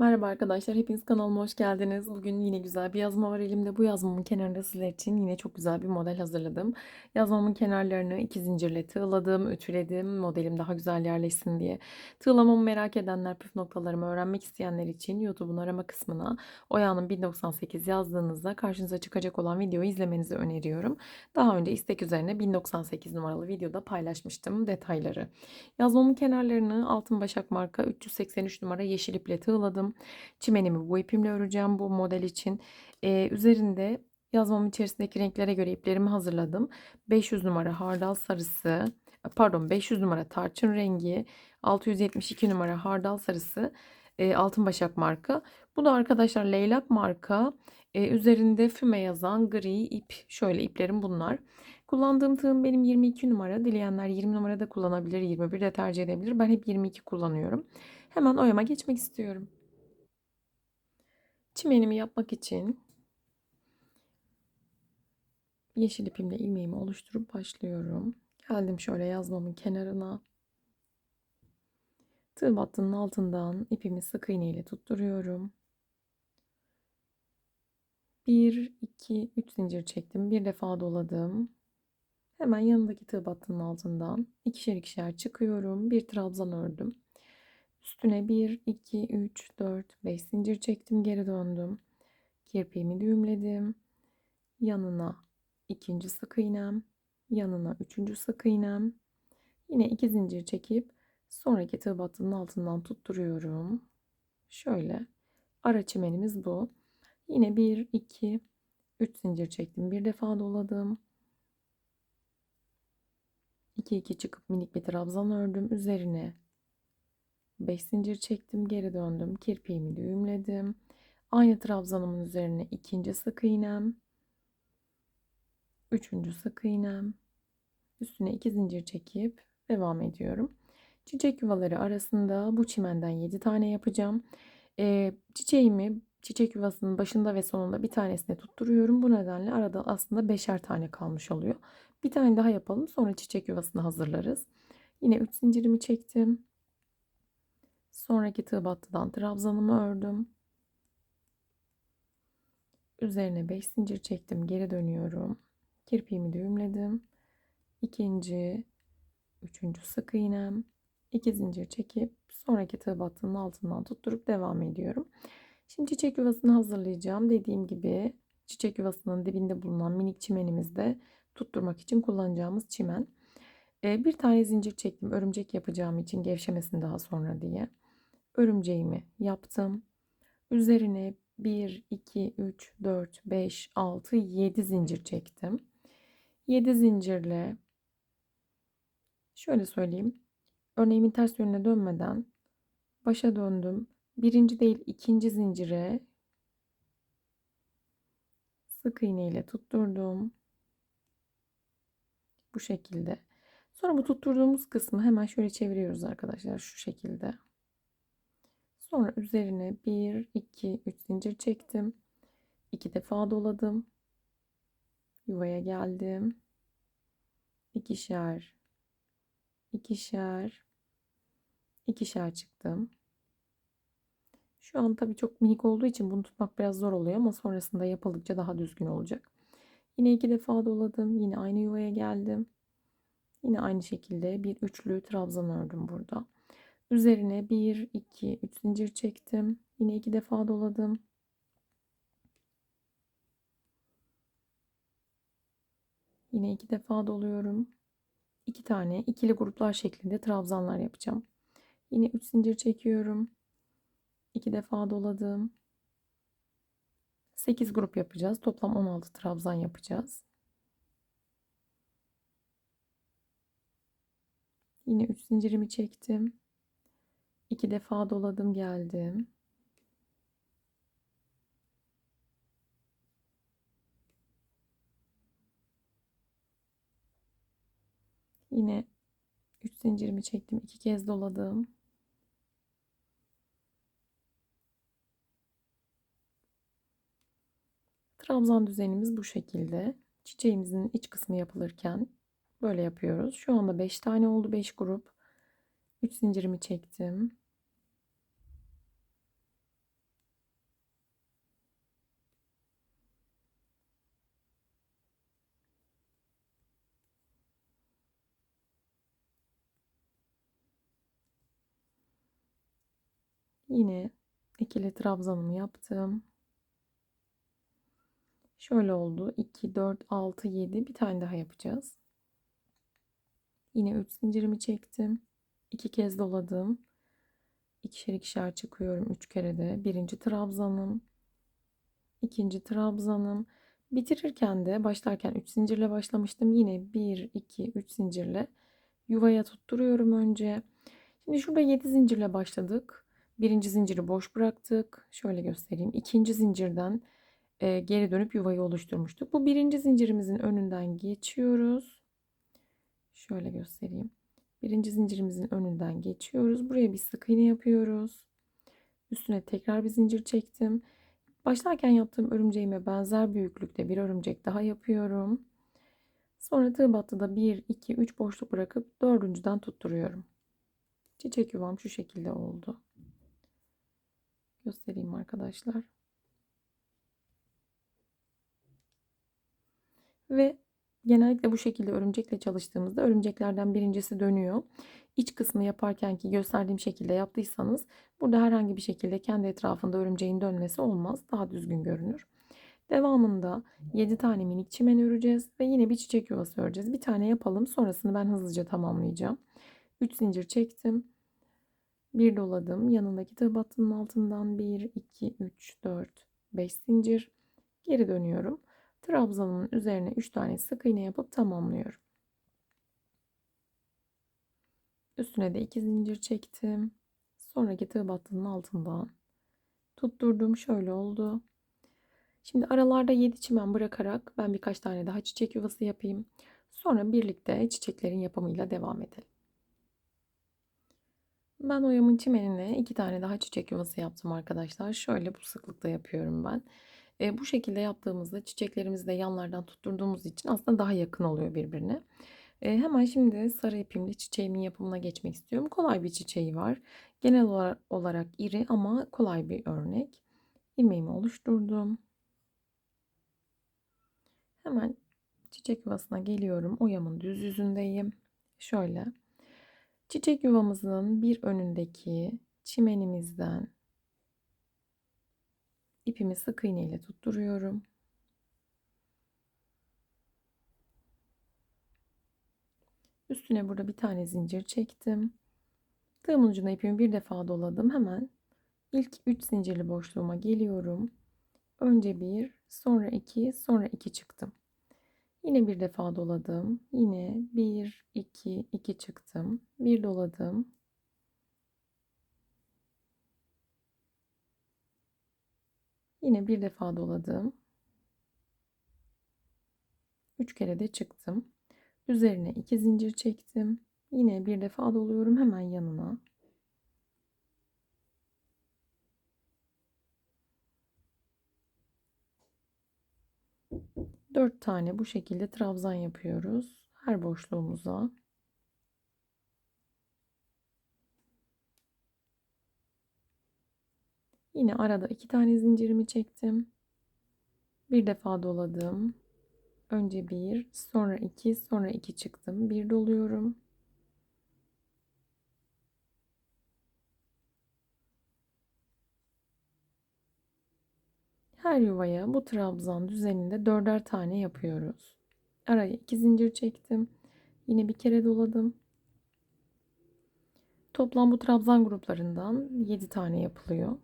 Merhaba arkadaşlar, hepiniz kanalıma hoş geldiniz. Bugün yine güzel bir yazma var elimde. Bu yazmamın kenarında sizler için yine çok güzel bir model hazırladım. Yazmamın kenarlarını iki zincirle tığladım, ütüledim. Modelim daha güzel yerleşsin diye. Tığlamamı merak edenler, püf noktalarımı öğrenmek isteyenler için YouTube'un arama kısmına Oya'nın 1098 yazdığınızda karşınıza çıkacak olan videoyu izlemenizi öneriyorum. Daha önce istek üzerine 1098 numaralı videoda paylaşmıştım detayları. Yazmamın kenarlarını altın başak marka 383 numara yeşil iple tığladım. Çimenimi bu ipimle öreceğim bu model için. Ee, üzerinde yazmamın içerisindeki renklere göre iplerimi hazırladım. 500 numara hardal sarısı, pardon 500 numara tarçın rengi, 672 numara hardal sarısı, e, altın başak marka. Bu da arkadaşlar leylak marka. E, üzerinde füme yazan gri ip. Şöyle iplerim bunlar. Kullandığım tığım benim 22 numara. Dileyenler 20 numara da kullanabilir, 21 de tercih edebilir. Ben hep 22 kullanıyorum. Hemen oyama geçmek istiyorum. Çimenimi yapmak için yeşil ipimle ilmeğimi oluşturup başlıyorum. Geldim şöyle yazmamın kenarına. Tığ battının altından ipimi sık iğne ile tutturuyorum. 1, 2, 3 zincir çektim. Bir defa doladım. Hemen yanındaki tığ battının altından ikişer ikişer çıkıyorum. Bir trabzan ördüm. Üstüne 1, 2, 3, 4, 5 zincir çektim. Geri döndüm. Kirpiğimi düğümledim. Yanına ikinci sık iğnem. Yanına üçüncü sık iğnem. Yine iki zincir çekip sonraki tığ battının altından tutturuyorum. Şöyle ara çimenimiz bu. Yine 1, 2, 3 zincir çektim. Bir defa doladım. 2 2 çıkıp minik bir trabzan ördüm. Üzerine 5 zincir çektim. Geri döndüm. Kirpiğimi düğümledim. Aynı trabzanımın üzerine ikinci sık iğnem. Üçüncü sık iğnem. Üstüne 2 zincir çekip devam ediyorum. Çiçek yuvaları arasında bu çimenden 7 tane yapacağım. Ee, çiçeğimi çiçek yuvasının başında ve sonunda bir tanesine tutturuyorum. Bu nedenle arada aslında beşer tane kalmış oluyor. Bir tane daha yapalım. Sonra çiçek yuvasını hazırlarız. Yine 3 zincirimi çektim. Sonraki tığ battıdan trabzanımı ördüm. Üzerine 5 zincir çektim. Geri dönüyorum. Kirpiğimi düğümledim. İkinci, üçüncü sık iğnem. 2 zincir çekip sonraki tığ battının altından tutturup devam ediyorum. Şimdi çiçek yuvasını hazırlayacağım. Dediğim gibi çiçek yuvasının dibinde bulunan minik çimenimizde tutturmak için kullanacağımız çimen. Ee, bir tane zincir çektim örümcek yapacağım için gevşemesin daha sonra diye. Örümceğimi yaptım. Üzerine 1, 2, 3, 4, 5, 6, 7 zincir çektim. 7 zincirle şöyle söyleyeyim. Örneğimin ters yönüne dönmeden başa döndüm. Birinci değil ikinci zincire sık iğne ile tutturdum. Bu şekilde. Sonra bu tutturduğumuz kısmı hemen şöyle çeviriyoruz arkadaşlar şu şekilde. Sonra üzerine 1, 2, 3 zincir çektim. 2 defa doladım. Yuvaya geldim. İkişer, ikişer, ikişer çıktım. Şu an tabii çok minik olduğu için bunu tutmak biraz zor oluyor ama sonrasında yapıldıkça daha düzgün olacak. Yine iki defa doladım. Yine aynı yuvaya geldim. Yine aynı şekilde bir üçlü trabzan ördüm burada. Üzerine 1, 2, 3 zincir çektim. Yine iki defa doladım. Yine iki defa doluyorum. İki tane ikili gruplar şeklinde trabzanlar yapacağım. Yine 3 zincir çekiyorum. 2 defa doladım. 8 grup yapacağız. Toplam 16 trabzan yapacağız. Yine 3 zincirimi çektim. 2 defa doladım geldim. Yine 3 zincirimi çektim. 2 kez doladım. Trabzan düzenimiz bu şekilde. Çiçeğimizin iç kısmı yapılırken böyle yapıyoruz. Şu anda 5 tane oldu. 5 grup. 3 zincirimi çektim. Yine ikili trabzanımı yaptım. Şöyle oldu. 2, 4, 6, 7 bir tane daha yapacağız. Yine 3 zincirimi çektim. 2 kez doladım. İkişer ikişer çıkıyorum 3 kere de. Birinci trabzanım. ikinci trabzanım. Bitirirken de başlarken 3 zincirle başlamıştım. Yine 1, 2, 3 zincirle yuvaya tutturuyorum önce. Şimdi şurada 7 zincirle başladık. Birinci zinciri boş bıraktık. Şöyle göstereyim. İkinci zincirden e, geri dönüp yuvayı oluşturmuştuk. Bu birinci zincirimizin önünden geçiyoruz. Şöyle göstereyim. Birinci zincirimizin önünden geçiyoruz. Buraya bir sık iğne yapıyoruz. Üstüne tekrar bir zincir çektim. Başlarken yaptığım örümceğime benzer büyüklükte bir örümcek daha yapıyorum. Sonra tığ battıda 1, 2, 3 boşluk bırakıp dördüncüden tutturuyorum. Çiçek yuvam şu şekilde oldu. Göstereyim arkadaşlar. Ve genellikle bu şekilde örümcekle çalıştığımızda örümceklerden birincisi dönüyor. İç kısmı yaparken ki gösterdiğim şekilde yaptıysanız burada herhangi bir şekilde kendi etrafında örümceğin dönmesi olmaz. Daha düzgün görünür. Devamında 7 tane minik çimen öreceğiz ve yine bir çiçek yuvası öreceğiz. Bir tane yapalım sonrasını ben hızlıca tamamlayacağım. 3 zincir çektim. Bir doladım. Yanındaki tığ battının altından 1, 2, 3, 4, 5 zincir. Geri dönüyorum. Trabzanın üzerine 3 tane sık iğne yapıp tamamlıyorum. Üstüne de 2 zincir çektim. Sonraki tığ battının altından tutturdum. Şöyle oldu. Şimdi aralarda 7 çimen bırakarak ben birkaç tane daha çiçek yuvası yapayım. Sonra birlikte çiçeklerin yapımıyla devam edelim. Ben oyamın çimenine iki tane daha çiçek yuvası yaptım arkadaşlar. Şöyle bu sıklıkta yapıyorum ben. E, bu şekilde yaptığımızda çiçeklerimizi de yanlardan tutturduğumuz için aslında daha yakın oluyor birbirine. E, hemen şimdi sarı ipimle çiçeğimin yapımına geçmek istiyorum. Kolay bir çiçeği var. Genel olarak, iri ama kolay bir örnek. İlmeğimi oluşturdum. Hemen çiçek yuvasına geliyorum. Oyamın düz yüzündeyim. Şöyle. Çiçek yuvamızın bir önündeki çimenimizden ipimi sık iğne ile tutturuyorum. Üstüne burada bir tane zincir çektim. Tığımın ucuna ipimi bir defa doladım. Hemen ilk 3 zincirli boşluğuma geliyorum. Önce bir, sonra iki, sonra iki çıktım. Yine bir defa doladım. Yine 1, 2, 2 çıktım. Bir doladım. Yine bir defa doladım. 3 kere de çıktım. Üzerine 2 zincir çektim. Yine bir defa doluyorum hemen yanına. 4 tane bu şekilde trabzan yapıyoruz. Her boşluğumuza. Yine arada iki tane zincirimi çektim. Bir defa doladım. Önce bir, sonra iki, sonra iki çıktım. Bir doluyorum. Her yuvaya bu trabzan düzeninde dörder tane yapıyoruz. Araya iki zincir çektim. Yine bir kere doladım. Toplam bu trabzan gruplarından 7 tane yapılıyor.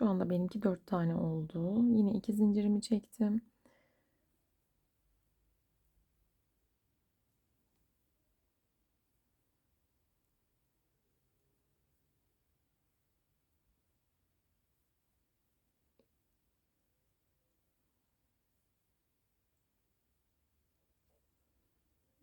Şu anda benimki 4 tane oldu. Yine iki zincirimi çektim.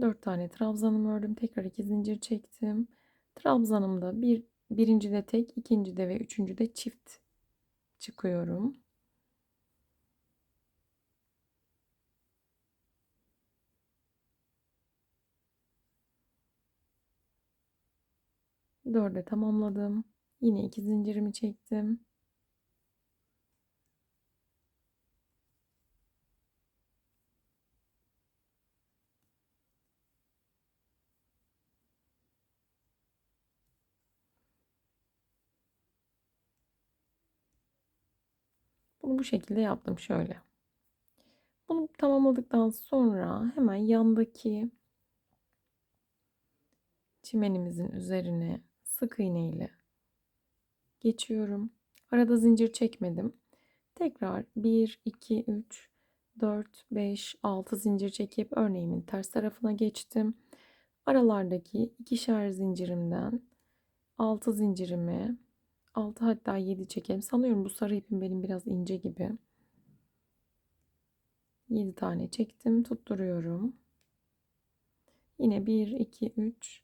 4 tane trabzanımı ördüm. Tekrar 2 zincir çektim. Trabzanımda bir, birinci de tek, ikinci de ve üçüncü de çift çıkıyorum. Dörde tamamladım. Yine iki zincirimi çektim. Bunu bu şekilde yaptım şöyle. Bunu tamamladıktan sonra hemen yandaki çimenimizin üzerine sık iğne ile geçiyorum. Arada zincir çekmedim. Tekrar 1, 2, 3, 4, 5, 6 zincir çekip örneğimin ters tarafına geçtim. Aralardaki ikişer zincirimden 6 zincirimi 6 hatta 7 çekelim. Sanıyorum bu sarı ipim benim biraz ince gibi. 7 tane çektim. Tutturuyorum. Yine 1, 2, 3,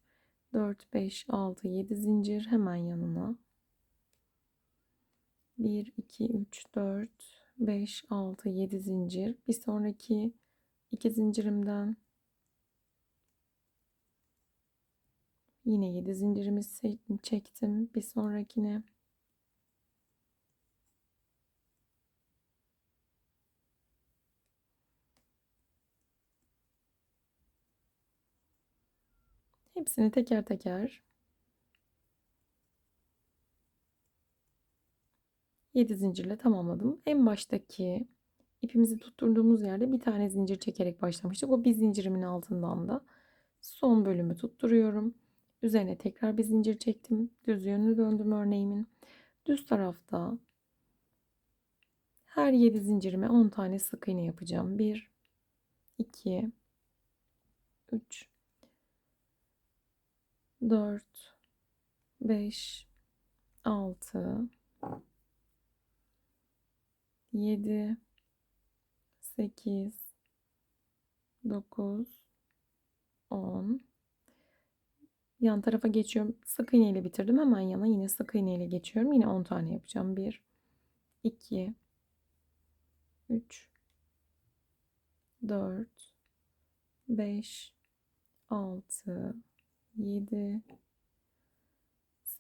4, 5, 6, 7 zincir hemen yanına. 1, 2, 3, 4, 5, 6, 7 zincir. Bir sonraki 2 zincirimden yine 7 zincirimi çektim. Bir sonrakine Hepsini teker teker 7 zincirle tamamladım. En baştaki ipimizi tutturduğumuz yerde bir tane zincir çekerek başlamıştık. O bir zincirimin altından da son bölümü tutturuyorum. Üzerine tekrar bir zincir çektim. Düz yönünü döndüm örneğimin. Düz tarafta her 7 zincirime 10 tane sık iğne yapacağım. 1 2 3 4 5 6 7 8 9 10 yan tarafa geçiyorum. Sık iğne ile bitirdim. Hemen yana yine sık iğne ile geçiyorum. Yine 10 tane yapacağım. 1 2 3 4 5 6 7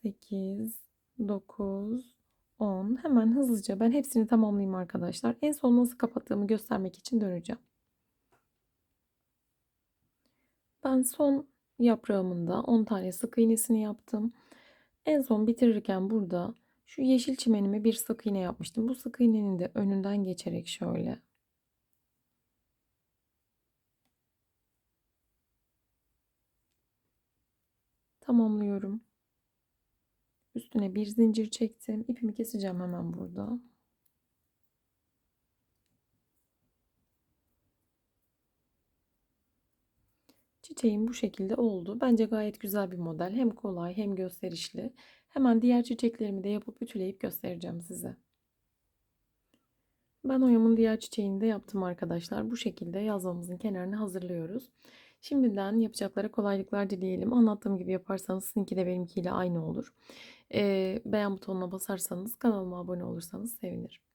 8 9 10 hemen hızlıca ben hepsini tamamlayayım arkadaşlar. En son nasıl kapattığımı göstermek için döneceğim. Ben son yaprağımın da 10 tane sık iğnesini yaptım. En son bitirirken burada şu yeşil çimenime bir sık iğne yapmıştım. Bu sık iğnenin de önünden geçerek şöyle tamamlıyorum. Üstüne bir zincir çektim. İpimi keseceğim hemen burada. Çiçeğim bu şekilde oldu. Bence gayet güzel bir model. Hem kolay hem gösterişli. Hemen diğer çiçeklerimi de yapıp ütüleyip göstereceğim size. Ben oyamın diğer çiçeğini de yaptım arkadaşlar. Bu şekilde yazmamızın kenarını hazırlıyoruz. Şimdiden yapacaklara kolaylıklar dileyelim. Anlattığım gibi yaparsanız sizinki de benimkiyle aynı olur. Ee, beğen butonuna basarsanız kanalıma abone olursanız sevinirim.